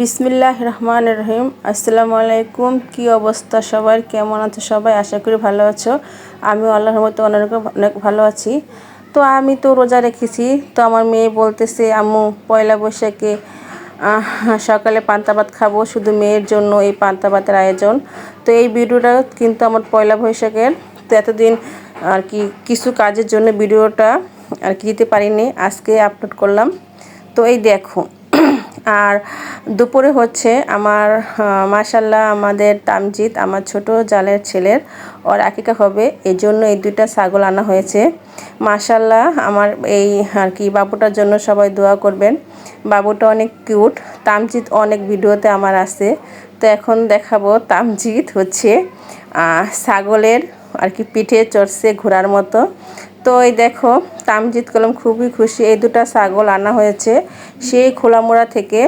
বিসমিল্লাহ রহমান রহিম। আসসালামু আলাইকুম। কি অবস্থা সবার? কেমন আছো সবাই? আশা করি ভালো আছো। আমি আল্লাহর মতো অনেক অনেক ভালো আছি। তো আমি তো রোজা রেখেছি। তো আমার মেয়ে বলতেছে, আম্মু, পয়লা বৈশাখে সকালে পান্তা ভাত খাব। শুধু মেয়ের জন্য এই পান্তা ভাতের আয়োজন। তো এই ভিডিওটা কিন্তু আমার পয়লা বৈশাখের। তো এতদিন আর কি কিছু কাজের জন্য ভিডিওটা আর কি দিতে পারিনি। আজকে আপলোড করলাম। তো এই দেখো আর দুপুরে হচ্ছে আমার মাসাল্লাহ আমাদের তামজিৎ, আমার ছোট জালের ছেলের, ওর আকিকা হবে। এই জন্য এই দুইটা ছাগল আনা হয়েছে। মাসাল্লাহ আমার এই আর কি বাবুটার জন্য সবাই দোয়া করবেন। বাবুটা অনেক কিউট, তামজিৎ অনেক ভিডিওতে আমার আছে। তো এখন দেখাবো তামজিৎ হচ্ছে ছাগলের আর কি পিঠে চড়ছে ঘোরার মতো। তো এই দেখো, তামজিৎ কলম খুবই খুশি, এই দুটা ছাগল আনা হয়েছে। সেই খোলামোড়া থেকে,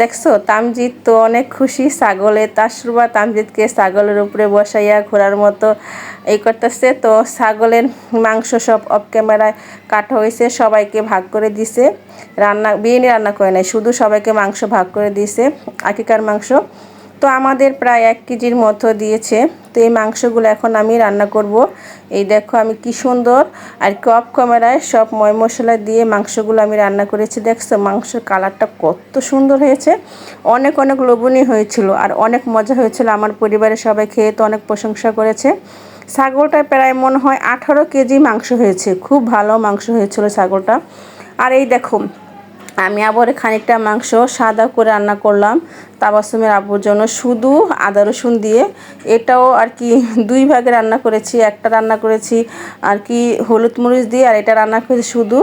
দেখছ? তামজিৎ তো অনেক খুশি, ছাগলে তাসরুবা তামজিৎকে ছাগলের উপরে বসাইয়া ঘোরার মতো এই করতেছে। তো ছাগলের মাংস সব অফ ক্যামেরায় কাটা হয়েছে, সবাইকে ভাগ করে দিছে। রান্না, বিরিয়ানি রান্না করে নাই, শুধু সবাইকে মাংস ভাগ করে দিয়েছে আকিকার মাংস। তো আমাদের প্রায় এক কেজির মতো দিয়েছে। তো এই মাংসগুলো এখন আমি রান্না করব। এই দেখো আমি কি সুন্দর। আর কপ ক্যামেরায় সব ময় মশলা দিয়ে মাংসগুলো আমি রান্না করেছি। দেখছ মাংসের কালারটা কত সুন্দর হয়েছে। অনেক অনেক লোভনীয় হয়েছিল আর অনেক মজা হয়েছিল। আমার পরিবারের সবাই খেয়ে তো অনেক প্রশংসা করেছে। ছাগলটা প্রায় মনে হয় আঠারো কেজি মাংস হয়েছে। খুব ভালো মাংস হয়েছিল ছাগলটা। আর এই দেখো, আমি আবার খানিকটা মাংস সাদা করে রান্না করলাম। তাবাসুমের আব্বুর জন্য শুধু আদা রসুন দিয়ে এটাও আর কি দুই ভাগে রান্না করেছি, একটা রান্না করেছি আর কি হলুদ মরিচ দিয়ে আর এটা রান্না করেছি শুধু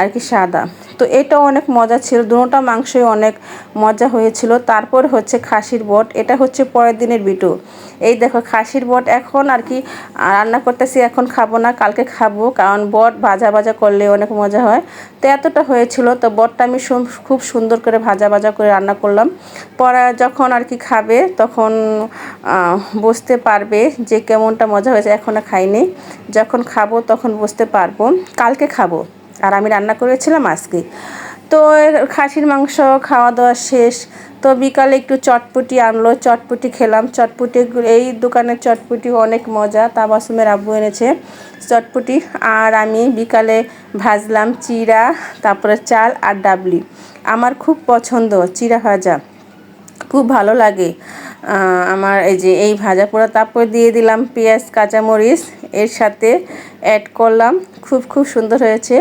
আর কি সাদা। তো এটাও অনেক মজা ছিল, দুটোটা মাংসই অনেক মজা হয়েছিল। তারপর হচ্ছে খাসির বট, এটা হচ্ছে পরের দিনের বিটু। এই দেখো খাসির বট এখন আর কি রান্না করতেছি, এখন খাব না, কালকে খাব, কারণ বট ভাজা ভাজা করলে অনেক মজা হয়। তো এতটা হয়েছিল, তো বটটা আমি খুব সুন্দর করে ভাজা ভাজা করে রান্না করলাম। পরে যখন আর কি খাবে, তখন বুঝতে পারবে যে কেমনটা মজা হয়েছে। এখনও খাইনি। যখন খাব তখন বুঝতে পারব। কালকে খাব। আর আমি রান্না করেছিলাম আজকে। তো খাসির মাংস খাওয়া দাওয়া শেষ। তো বিকালে একটু চটপুটি আনলো। চটপুটি খেলাম। চটপুটি এই দোকানের চটপুটি অনেক মজা। তাবাসুমের আব্বু এনেছে চটপুটি। আর আমি বিকালে ভাজলাম চিরা তারপরে চাল আর ডাবলি। আমার খুব পছন্দ চিরা ভাজা। খুব ভালো লাগে। আমার এই যে এই ভাজা পোড়া, তারপর দিয়ে দিলাম পেঁয়াজ, কাঁচামরিচ, এর সাথে অ্যাড করলাম। খুব খুব সুন্দর হয়েছে।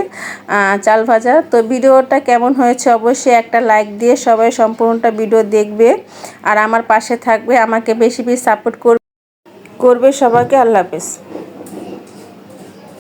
চাল ভাজা। তো ভিডিওটা কেমন হয়েছে অবশ্যই একটা লাইক দিয়ে সবাই সম্পূর্ণটা ভিডিও দেখবে। আর আমার পাশে থাকবে, আমাকে বেশি বেশি সাপোর্ট করবে। করবে সবাইকে। আল্লাহ হাফেজ।